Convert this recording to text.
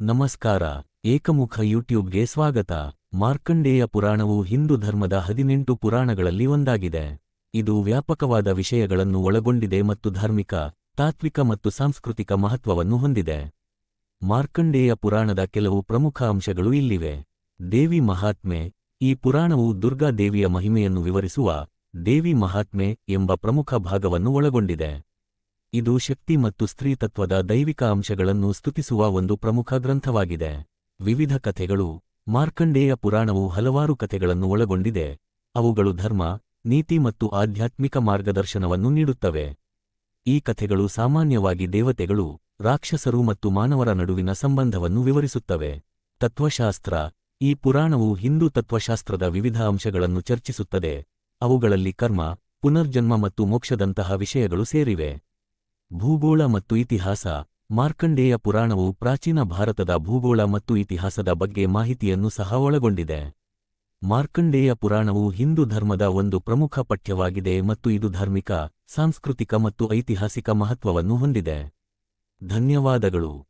ನಮಸ್ಕಾರ, ಏಕಮುಖ ಯೂಟ್ಯೂಬ್ಗೆ ಸ್ವಾಗತ. ಮಾರ್ಕಂಡೇಯ ಪುರಾಣವು ಹಿಂದೂ ಧರ್ಮದ ಹದಿನೆಂಟು ಪುರಾಣಗಳಲ್ಲಿ ಒಂದಾಗಿದೆ. ಇದು ವ್ಯಾಪಕವಾದ ವಿಷಯಗಳನ್ನು ಒಳಗೊಂಡಿದೆ ಮತ್ತು ಧಾರ್ಮಿಕ, ತಾತ್ವಿಕ ಮತ್ತು ಸಾಂಸ್ಕೃತಿಕ ಮಹತ್ವವನ್ನು ಹೊಂದಿದೆ. ಮಾರ್ಕಂಡೇಯ ಪುರಾಣದ ಕೆಲವು ಪ್ರಮುಖ ಅಂಶಗಳು ಇಲ್ಲಿವೆ. ದೇವಿ ಮಹಾತ್ಮೆ, ಈ ಪುರಾಣವು ದುರ್ಗಾ ದೇವಿಯ ಮಹಿಮೆಯನ್ನು ವಿವರಿಸುವ ದೇವಿ ಮಹಾತ್ಮೆ ಎಂಬ ಪ್ರಮುಖ ಭಾಗವನ್ನು ಒಳಗೊಂಡಿದೆ. ಇದು ಶಕ್ತಿ ಮತ್ತು ಸ್ತ್ರೀತತ್ವದ ದೈವಿಕ ಅಂಶಗಳನ್ನು ಸ್ತುತಿಸುವ ಒಂದು ಪ್ರಮುಖ ಗ್ರಂಥವಾಗಿದೆ. ವಿವಿಧ ಕಥೆಗಳು, ಮಾರ್ಕಂಡೇಯ ಪುರಾಣವು ಹಲವಾರು ಕಥೆಗಳನ್ನು ಒಳಗೊಂಡಿದೆ. ಅವುಗಳು ಧರ್ಮ, ನೀತಿ ಮತ್ತು ಆಧ್ಯಾತ್ಮಿಕ ಮಾರ್ಗದರ್ಶನವನ್ನು ನೀಡುತ್ತವೆ. ಈ ಕಥೆಗಳು ಸಾಮಾನ್ಯವಾಗಿ ದೇವತೆಗಳು, ರಾಕ್ಷಸರು ಮತ್ತು ಮಾನವರ ನಡುವಿನ ಸಂಬಂಧವನ್ನು ವಿವರಿಸುತ್ತವೆ. ತತ್ವಶಾಸ್ತ್ರ, ಈ ಪುರಾಣವು ಹಿಂದೂ ತತ್ವಶಾಸ್ತ್ರದ ವಿವಿಧ ಅಂಶಗಳನ್ನು ಚರ್ಚಿಸುತ್ತದೆ. ಅವುಗಳಲ್ಲಿ ಕರ್ಮ, ಪುನರ್ಜನ್ಮ ಮತ್ತು ಮೋಕ್ಷದಂತಹ ವಿಷಯಗಳು ಸೇರಿವೆ. ಭೂಗೋಳ ಮತ್ತು ಇತಿಹಾಸ. ಮಾರ್ಕಂಡೇಯ ಪುರಾಣವು ಪ್ರಾಚೀನ ಭಾರತದ ಭೂಗೋಳ ಮತ್ತು ಇತಿಹಾಸದ ಬಗ್ಗೆ ಮಾಹಿತಿಯನ್ನು ಸಹ ಒಳಗೊಂಡಿದೆ. ಮಾರ್ಕಂಡೇಯ ಪುರಾಣವು ಹಿಂದೂ ಧರ್ಮದ ಒಂದು ಪ್ರಮುಖ ಪಠ್ಯವಾಗಿದೆ ಮತ್ತು ಇದು ಧಾರ್ಮಿಕ, ಸಾಂಸ್ಕೃತಿಕ ಮತ್ತು ಐತಿಹಾಸಿಕ ಮಹತ್ವವನ್ನು ಹೊಂದಿದೆ. ಧನ್ಯವಾದಗಳು.